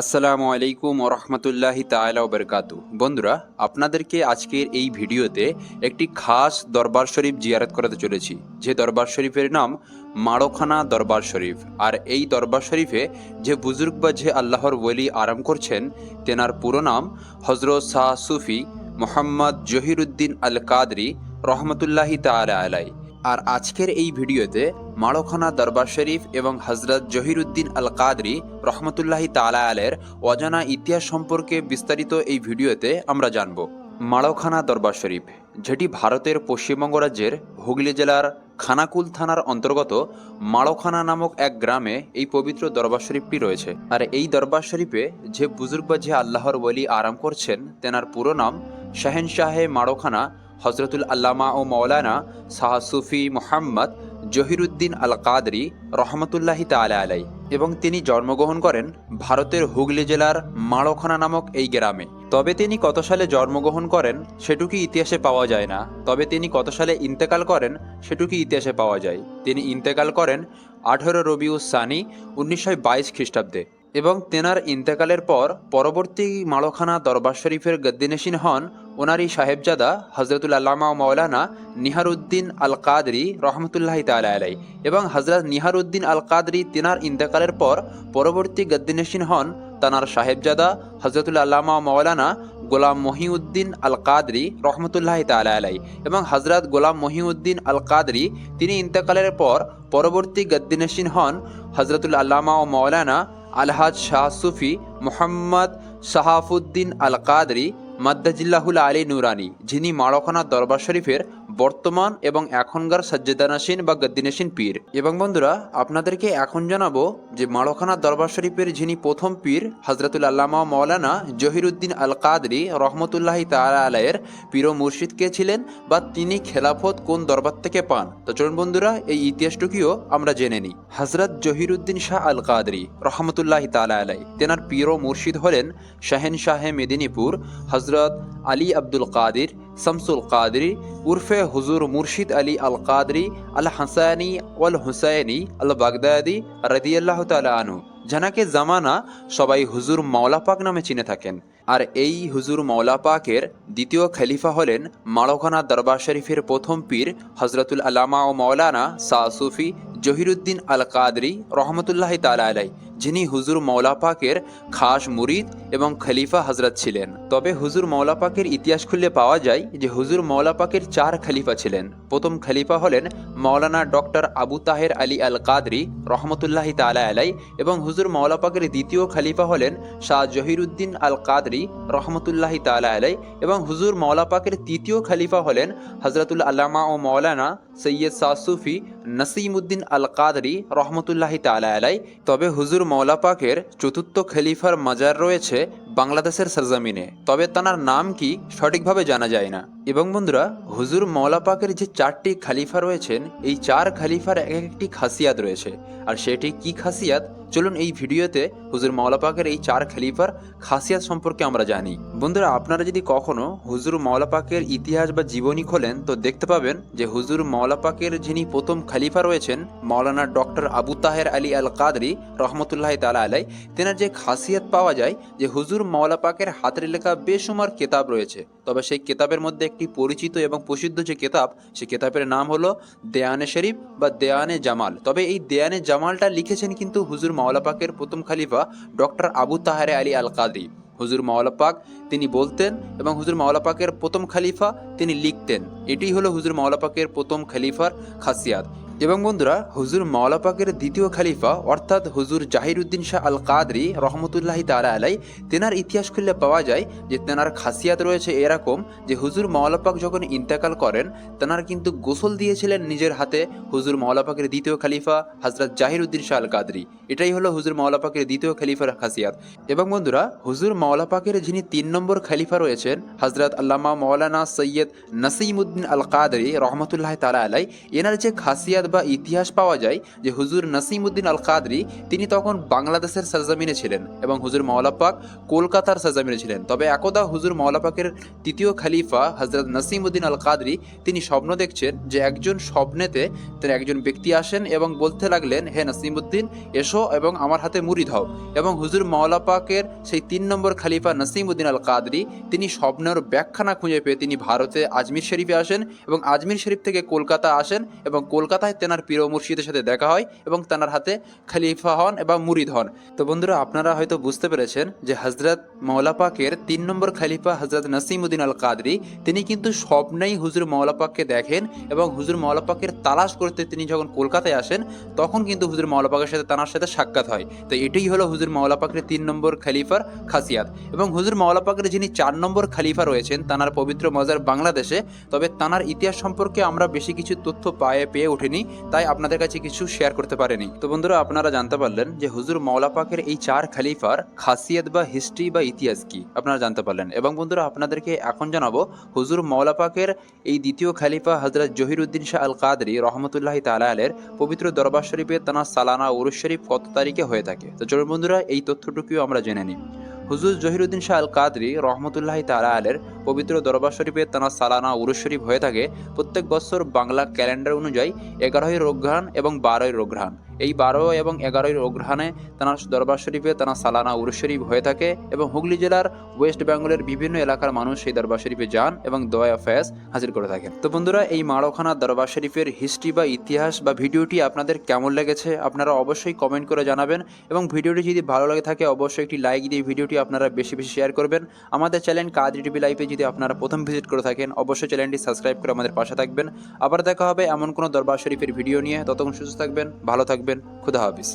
আসসালামু আলাইকুম ওরহমতুল্লাহি তাআলা বরকাতু বন্ধুরা, আপনাদেরকে আজকের এই ভিডিওতে একটি খাস দরবার শরীফ জিয়ারত করাতে চলেছি। যে দরবার শরীফের নাম মাড়োখানা দরবার শরীফ। আর এই দরবার শরীফে যে বুজুর্গ বা যে আল্লাহর ওলি আরাম করছেন, তেনার পুরো নাম হজরত শাহ সুফি মোহাম্মদ জহিরুদ্দিন আল কাদরি রহমতুল্লাহি তাআলা আলাই আর আজকের এই ভিডিওতে মাড়োখানা দরবার শরীফ এবং হজরত জহিরুদ্দিন আল কাদরি রহমতুল্লাহি তালা আলের অজানা ইতিহাস সম্পর্কে বিস্তারিত এই ভিডিওতে আমরা জানব। মাড়োখানা দরবার শরীফ, যেটি ভারতের পশ্চিমবঙ্গ রাজ্যের হুগলি জেলার খানাকুল থানার অন্তর্গত মাড়োখানা নামক এক গ্রামে এই পবিত্র দরবার শরীফটি রয়েছে। আর এই দরবার শরীফে যে বুজুর্গ বা যে আল্লাহর বলি আরাম করছেন, তেনার পুরো নাম শাহেনশাহে মাড়োখানা হজরতুল আল্লামা ও মৌলানা শাহ সুফি মোহাম্মদ জহিরুদ্দিন আল কাদরি রহমতুল্লাহি তালা আলাই এবং তিনি জন্মগ্রহণ করেন ভারতের হুগলি জেলার মাড়খানা নামক এই গ্রামে। তবে তিনি কত সালে জন্মগ্রহণ করেন সেটুকি ইতিহাসে পাওয়া যায় না। তবে তিনি কত সালে ইন্তেকাল করেন সেটুকি ইতিহাসে পাওয়া যায়। তিনি ইন্তেকাল করেন আঠেরো রবিউস সানি উনিশশো বাইশ খ্রিস্টাব্দে। এবং তেনার ইন্তেকালের পর পরবর্তী মাড়োখানা দরবার শরীফের গদ্দিনেশিন হন ওনারই সাহেবজাদা হজরতুল আল্লামা মৌলানা নিহারুদ্দিন আল কাদরি রহমতুল্লাহ তালা আলাই এবং হজরত নিহারুদ্দিন আল কাদরি তেনার ইন্তেকালের পর পরবর্তী গদ্দিনেশিন হন তানার সাহেবজাদা হজরতুল আল্লামা মৌলানা গোলাম মহিউদ্দিন আল কাদরি রহমতুল্লাহ তালা আলাই এবং হজরত গোলাম মহিউদ্দিন আল কাদরি তিনি ইন্তেকালের পর পরবর্তী গদ্দিনেশিন হন হজরতুল আল্লামা ও মৌলানা আলহাজ শাহ সুফি মোহাম্মদ শাহাফুদ্দিন আল কাদরি মাদ্দাজিল্লাহুল আলী নুরানি যিনি মারখানা দরবার শরীফের বর্তমান এবং এখনকার সজ্জেদানাসীন বা গদ্দিনাসীন পীর। এবং বন্ধুরা, আপনাদেরকে এখন জানাব যে মাড়খানা দরবার শরীফের যিনি প্রথম পীর হজরতুল আল্লামা মৌলানা জহিরুদ্দিন আল কাদরি রহমতুল্লাহি তালা আলাইয়ের পীর মুর্শিদ কে ছিলেন বা তিনি খেলাফত কোন দরবার থেকে পান। তো চলুন বন্ধুরা, এই ইতিহাসটুকুও আমরা জেনে নিই। হজরত জহিরুদ্দিন শাহ আল কাদরি রহমতুল্লাহি তালা আলাই তেনার পীর মুর্শিদ হলেন শাহেন শাহে মেদিনীপুর। হজরত আলী আব্দুল কাদির, শামসুল কাদরি, উর্ফে হুজুর মুর্শিদ আলী আল কাদরি আল হাসানি ওয়াল হুসাইনি আল বাগদাদি রদিয়াল্লাহ তালা আনু জানাকে জামানা সবাই হুজুর মাওলা পাক নামে চিনে থাকেন। আর এই হুজুর মাওলা পাকের দ্বিতীয় খলিফা হলেন মাড়খানা দরবার শরীফের প্রথম পীর হজরতুল আলামা ও মৌলানা শাহ সুফি জহিরুদ্দিন আল কাদরি রহমতুল্লাহ তালা আলাই যিনি হুজুর মৌলা পাকের খাস মুরিদ এবং খলিফা হজরত ছিলেন। তবে হুজুর মৌলা পাকের ইতিহাস খুললে পাওয়া যায় যে হুজুর মৌলা পাকের চার খলিফা ছিলেন। প্রথম খলিফা হলেন মৌলানা ডক্টর আবু তাহের আলী আল কাদরি রহমতুল্লাহ তালা আলাই এবং হুজুর মৌলা পাকের দ্বিতীয় খলিফা হলেন শাহ জহিরুদ্দিন আল কাদরি রহমতুল্লাহ তালা আলাই এবং হুজুর মৌলা পাকের তৃতীয় খলিফা হলেন হজরতুল আল্লামা ও মৌলানা সৈয়দ সাসুফি নসিমুদ্দিন আল কাদরি রহমতুল্লাহ তালা আলাই তবে হুজুর মৌলা পাকের চতুর্থ খলিফার মাজার রয়েছে বাংলাদেশের সরজমিনে। তবে তানার নাম কি সঠিকভাবে জানা যায় না। এবং বন্ধুরা, হুজুর মৌলা পাকের যে চারটি খালিফা রয়েছেন, এই চার খালিফার এক একটি খাসিয়াত রয়েছে। আর সেটি কি খাসিয়াত? চলুন এই ভিডিওতে হুজুর মাওলা পাকের এই চার খালিফার খাসিয়াত সম্পর্কে আমরা জানি। বন্ধুরা, আপনারা যদি কখনো হুজুর মাওলা পাকের ইতিহাস বা জীবনী খোলেন, তো দেখতে পাবেন যে হুজুর মাওলা পাকের যিনি প্রথম খালিফা রয়েছেন, মাওলানা ডক্টর আবু তাহের আলী আল কাদরি রহমতুল্লাহ তালা আলাই তেনার যে খাসিয়াত পাওয়া যায়, যে হুজুর মাওলা পাকের হাতের লেখা বেসুমার কেতাব রয়েছে। তবে সেই কেতাবের মধ্যে একটি পরিচিত এবং প্রসিদ্ধ যে কেতাব সেই কেতাবের নাম হলো দেয়ানে শরীফ বা দেয়ানে জামাল। তবে এই দেয়ানে জামালটা লিখেছেন কিন্তু হুজুর মাওলা পাকের প্রথম খালিফা ডক্টর আবু তাহারে আলী আল কাদি হুজুর মাওলা পাক তিনি বলতেন এবং হুজুর মাওলা পাকের প্রথম খালিফা তিনি লিখতেন। এটি হলো হুজুর মাওলা পাকের প্রথম খালিফার খাসিয়াত। এবং বন্ধুরা, হুজুর মাওলাপাকের দ্বিতীয় খালিফা, অর্থাৎ হুজুর জাহিরুদ্দিন শাহ আল কাদরি রহমতুল্লাহ তালা আলাই তেনার ইতিহাস খুললে পাওয়া যায় যে তেনার খাসিয়াত রয়েছে এরকম যে হুজুর মাওলা পাক যখন ইন্তেকাল করেন, তেনার কিন্তু গোসল দিয়েছিলেন নিজের হাতে হুজুর মাওলাপাকের দ্বিতীয় খালিফা হজরত জাহিরুদ্দিন শাহ আল কাদরি এটাই হলো হুজুর মাওলাপাকের দ্বিতীয় খালিফার খাসিয়াত। এবং বন্ধুরা, হুজুর মাওলাপাকের যিনি তিন নম্বর খালিফা রয়েছেন হজরত আল্লামা মৌলানা সৈয়দ নসিমুদ্দিন আল কাদরি রহমতুল্লাহ তালা আলাই এনার যে খাসিয়াত বা ইতিহাস পাওয়া যায় যে হুজুর নাসিমউদ্দিন আল কাদরি তিনি তখন বাংলাদেশের সরজমিনে ছিলেন এবং হুজুর মাওলাপাক কলকাতার সরজমিনে ছিলেন। তবে একদা হুজুর মাওলাপাকের তৃতীয় খালিফা হজরত নাসিমউদ্দিন আল কাদরি তিনি স্বপ্ন দেখছেন যে একজন স্বপ্নেতে তিনি একজন ব্যক্তি আসেন এবং বলতে লাগলেন, হে নাসিমউদ্দিন এসো এবং আমার হাতে মুড়ি দাও। এবং হুজুর মাওলাপাকের সেই তিন নম্বর খলিফা নাসিমউদ্দিন আল কাদরি তিনি স্বপ্নের ব্যাখ্যা না খুঁজে পেয়ে তিনি ভারতে আজমির শরীফে আসেন এবং আজমির শরীফ থেকে কলকাতা আসেন এবং কলকাতায় তেনার প্রিয় মুর্শিদের সাথে দেখা হয় এবং তেনার হাতে খালিফা হন এবং মুরিদ হন। তো বন্ধুরা, আপনারা হয়তো বুঝতে পেরেছেন যে হজরত মৌলাপাকের তিন নম্বর খলিফা হজরত নাসিমউদ্দিন আল কাদরি তিনি কিন্তু স্বপ্নেই হুজুর মৌলাপাককে দেখেন এবং হুজুর মৌলাপাকের তালাশ করতে তিনি যখন কলকাতায় আসেন, তখন কিন্তু হুজুর মৌলাপাকের সাথে তানার সাথে সাক্ষাৎ হয়। তো এটাই হলো হুজুর মৌলাপাকের তিন নম্বর খলিফার খাসিয়াত। এবং হুজুর মৌলাপাকের যিনি চার নম্বর খালিফা রয়েছেন, তানার পবিত্র মজার বাংলাদেশে, তবে তানার ইতিহাস সম্পর্কে আমরা বেশি কিছু তথ্য পায়ে পেয়ে ওঠেনি তাই আপনাদের কাছে কিছু শেয়ার করতে পারেনি। তো বন্ধুরা, আপনারা জানতে পারলেন যে হুজুর মৌলাপাকের এই চার খলিফার খাসিয়াত বা হিস্ট্রি বা ইতিহাস কি? আপনারা জানতে পারলেন। এবং বন্ধুরা, আপনাদেরকে এখন জানাব, হুজুর মৌলাপাকের এই দ্বিতীয় খলিফা হজরত জহিরুদ্দিন শাহ আল কাদরি রহমতুল্লাহ তালা আলের পবিত্র দরবার শরীফে তানার সালানা উরুস শরীফ কত তারিখে হয়ে থাকে? তো চলুন বন্ধুরা, এই তথ্যটুকুও আমরা জেনে নিই। হুজুর জহিরুদ্দিন শাহ আল কাদরি রহমতুল্লাহ তালা আলের পবিত্র দরবার শরীফে তানা সালানা উরুস শরীফ হয়ে থাকে প্রত্যেক বছর বাংলা ক্যালেন্ডার অনুযায়ী এগারোই রোগ্রহান এবং বারোই রোগ্রহান এই বারো এবং এগারোই রোগ্রহানে তানার দরবার শরীফে তানার সালানা উরুস শরীফ হয়ে থাকে এবং হুগলি জেলার ওয়েস্ট বেঙ্গলের বিভিন্ন এলাকার মানুষ সেই দরবার শরীফে যান এবং দোয়া ফ্যাস হাজির করে থাকেন। তো বন্ধুরা, এই মারোখানা দরবার শরীফের হিস্ট্রি বা ইতিহাস বা ভিডিওটি আপনাদের কেমন লেগেছে আপনারা অবশ্যই কমেন্ট করে জানাবেন এবং ভিডিওটি যদি ভালো লাগে থাকে অবশ্যই একটি লাইক দিয়ে ভিডিওটি আপনারা বেশি বেশি শেয়ার করবেন। আমাদের চ্যানেল কাদরি টিভি লাইভে যদি আপনারা প্রথম ভিজিট করে থাকেন অবশ্যই চ্যানেলটি সাবস্ক্রাইব করে আমাদের পাশে থাকবেন। আবার দেখা হবে এমন কোনো দরবার শরীফের ভিডিও নিয়ে। ততক্ষণ সুস্থ থাকবেন, ভালো থাকবেন। খুদা হাফিজ।